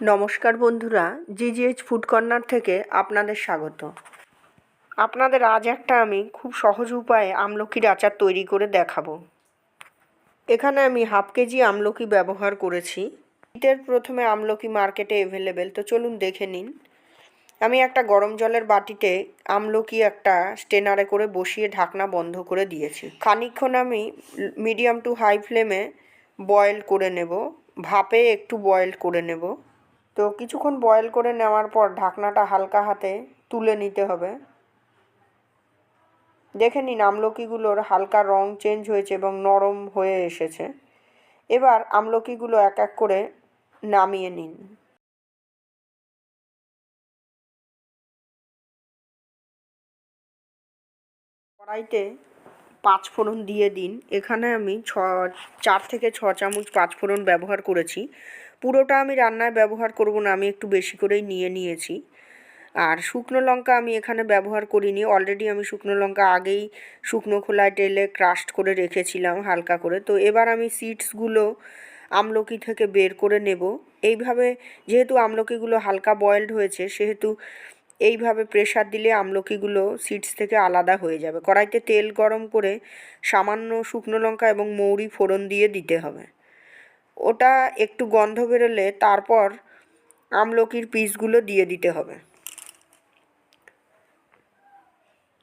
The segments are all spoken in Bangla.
নমস্কার বন্ধুরা, জিজিএইচ ফুড কর্নার থেকে আপনাদের স্বাগত। আপনাদের আজ একটা আমি খুব সহজ উপায়ে আমলকির আচার তৈরি করে দেখাবো। এখানে আমি হাফ কেজি আমলকি ব্যবহার করেছি। শীতের প্রথমে আমলকি মার্কেটে অ্যাভেলেবেল তো চলুন দেখে নিন। আমি একটা গরম জলের বাটিতে আমলকি একটা স্টেনারে করে বসিয়ে ঢাকনা বন্ধ করে দিয়েছি। খানিকক্ষণ আমি মিডিয়াম টু হাই ফ্লেমে বয়েল করে নেব। ভাপে একটু বয়েল করে নেব। তো কিছুক্ষণ বয়েল করে নেওয়ার পর ঢাকনাটা হালকা হাতে তুলে নিতে হবে। দেখে নিন আমলকিগুলোর হালকা রং চেঞ্জ হয়েছে এবং নরম হয়ে এসেছে। এবার আমলকিগুলো এক এক করে নামিয়ে নিন। কড়াইতে পাঁচ ফোড়ন দিয়ে দিন। এখানে আমি ছ, চার থেকে ছ চামচ পাঁচ ফোড়ন ব্যবহার করেছি। পুরোটা আমি রান্নায় ব্যবহার করব না, আমি একটু বেশি করেই নিয়ে নিয়েছি। আর শুকনো লঙ্কা আমি এখানে ব্যবহার করিনি অলরেডি আমি শুকনো লঙ্কা আগেই শুকনো খোলায় তেলে ক্রাস্ট করে রেখেছিলাম হালকা করে। তো এবার আমি সিডসগুলো আমলকি থেকে বের করে নেব। এইভাবে যেহেতু আমলকিগুলো হালকা বয়েলড হয়েছে, সেহেতু এইভাবে প্রেশার দিলে আমলকিগুলো সিডস থেকে আলাদা হয়ে যাবে। কড়াইতে তেল গরম করে সামান্য শুকনো লঙ্কা এবং মৌরি ফোড়ন দিয়ে দিতে হবে। ওটা একটু গন্ধ বেরোলে তারপর আমলকির পিসগুলো দিয়ে দিতে হবে।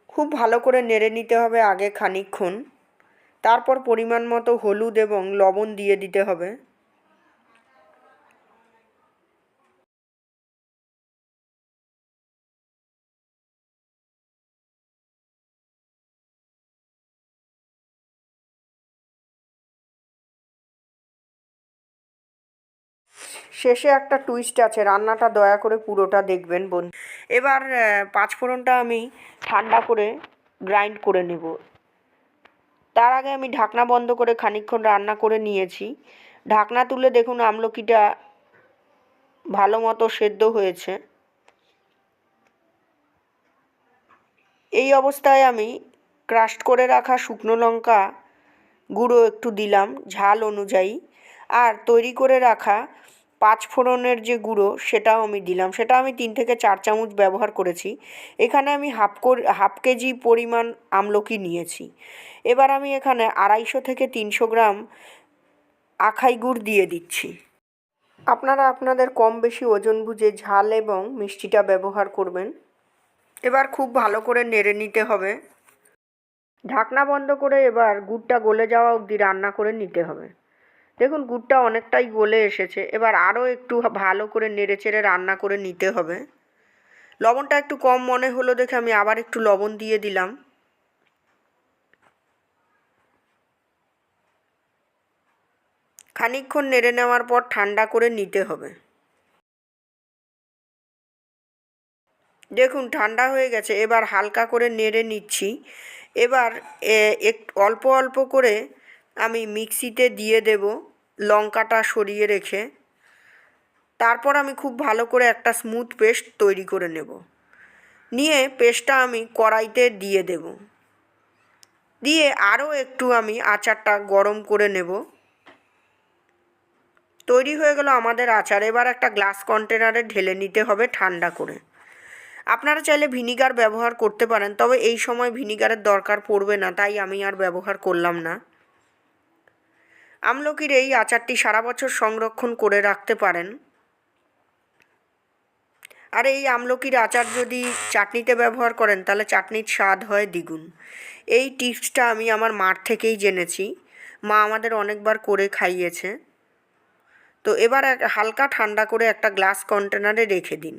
খুব ভালো করে নেড়ে নিতে হবে আগে খানিকক্ষণ। তারপর পরিমাণ মতো হলুদ এবং লবণ দিয়ে দিতে হবে। শেষে একটা টুইস্ট আছে, রান্নাটা দয়া করে পুরোটা দেখবেন বোন এবার পাঁচফোড়নটা আমি ঠান্ডা করে গ্রাইন্ড করে নেব। তার আগে আমি ঢাকনা বন্ধ করে খানিকক্ষণ রান্না করে নিয়েছি। ঢাকনা তুলে দেখুন আমলকিটা ভালো মতো সেদ্ধ হয়েছে। এই অবস্থায় আমি ক্রাস্ট করে রাখা শুকনো লঙ্কা গুঁড়ো একটু দিলাম, ঝাল অনুযায়ী। আর তৈরি করে রাখা পাঁচ ফোড়নের যে গুঁড়ো, সেটাও আমি দিলাম। সেটা আমি তিন থেকে চার চামচ ব্যবহার করেছি। এখানে আমি হাফ হাফ কেজি পরিমাণ আমলকি নিয়েছি। এবার আমি এখানে আড়াইশো থেকে তিনশো গ্রাম আখাই গুড় দিয়ে দিচ্ছি। আপনারা আপনাদের কম বেশি ওজন বুঝে ঝাল এবং মিষ্টিটা ব্যবহার করবেন। এবার খুব ভালো করে নেড়ে নিতে হবে। ঢাকনা বন্ধ করে এবার গুড়টা গলে যাওয়া অবধি রান্না করে নিতে হবে। দেখুন, গুড়টা অনেকটাই গলে এসেছে। এবার আরও একটু ভালো করে নেড়ে চেড়ে রান্না করে নিতে হবে। লবণটা একটু কম মনে হলো দেখে আমি আবার একটু লবণ দিয়ে দিলাম। খানিকক্ষণ নেড়ে নেওয়ার পর ঠান্ডা করে নিতে হবে। দেখুন, ঠান্ডা হয়ে গেছে। এবার হালকা করে নেড়ে নিচ্ছি। এবার এক, অল্প অল্প করে আমি মিক্সিতে দিয়ে দেব লঙ্কাটা সরিয়ে রেখে। তারপর আমি খুব ভালো করে একটা স্মুথ পেস্ট তৈরি করে নেব। নিয়ে পেস্টটা আমি কড়াইতে দিয়ে দেব। দিয়ে আরও একটু আমি আচারটা গরম করে নেব। তৈরি হয়ে গেল আমাদের আচার। এবার একটা গ্লাস কন্টেনারে ঢেলে নিতে হবে ঠান্ডা করে। আপনারা চাইলে ভিনিগার ব্যবহার করতে পারেন, তবে এই সময় ভিনিগারের দরকার পড়বে না, তাই আমি আর ব্যবহার করলাম না। আমলকির এই আচারটি সারা বছর সংরক্ষণ করে রাখতে পারেন। আর এই আমলকির আচার যদি চাটনিতে ব্যবহার করেন, তাহলে চাটনির স্বাদ হয় দ্বিগুণ। এই টিপসটা আমি আমার মার থেকেই জেনেছি। মা আমাদের অনেকবার করে খাইয়েছে। তো এবার হালকা ঠান্ডা করে একটা গ্লাস কন্টেনারে রেখে দিন।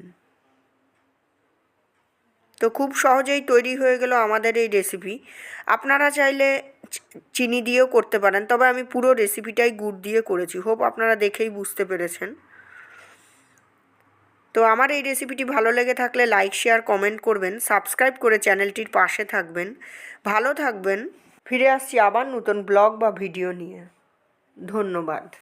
তো খুব সহজেই তৈরি হয়ে গেল আমাদের এই রেসিপি আপনারা চাইলে চিনি দিয়েও করতে পারেন, তবে আমি পুরো রেসিপিটাই গুড় দিয়ে করেছি। হোপ আপনারা দেখেই বুঝতে পেরেছেন। তো আমার এই রেসিপিটি ভালো লেগে থাকলে লাইক শেয়ার কমেন্ট করবেন সাবস্ক্রাইব করে চ্যানেলটির পাশে থাকবেন। ভালো থাকবেন। ফিরে আসছি আবার নতুন ব্লগ বা ভিডিও নিয়ে। ধন্যবাদ।